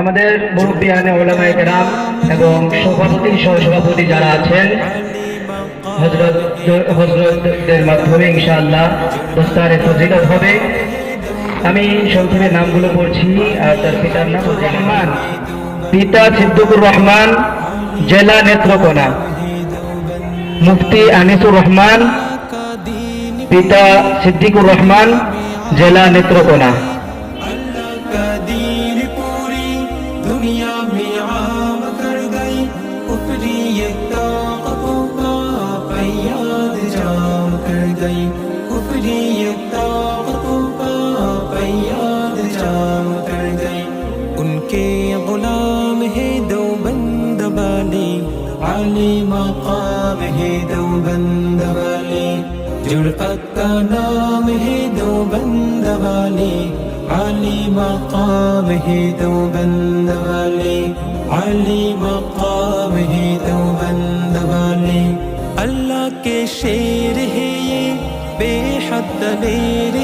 আমাদের মুরব্বিয়ানে ওলামায়ে কেরাম এবং সভাপতি, সহসভাপতি যারা আছেন হজরত হজরতদের মাধ্যমে ইনশাআল্লাহ দোস্তারে ফজিলত হবে। আমি সংক্ষেপে নামগুলো পড়ছি আর তার পিতার নাম রহমান। পিতা সিদ্দিকুর রহমান, জেলা নেত্রকোনা। মুফতি আনিসুর রহমান, পিতা সিদ্দিকুর রহমান, জেলা নেত্রকোনা। طاقتوں کا فیاض جام کر گئی کفری طاقتوں کا فیاض جام کر گئی ان کے غلام ہے دو بند والی عالی مقام ہے دو بند والی جرأت کا نام ہے دو بند والی عالی مقام ہے دو بند والی শের হে বেহদ্দ বের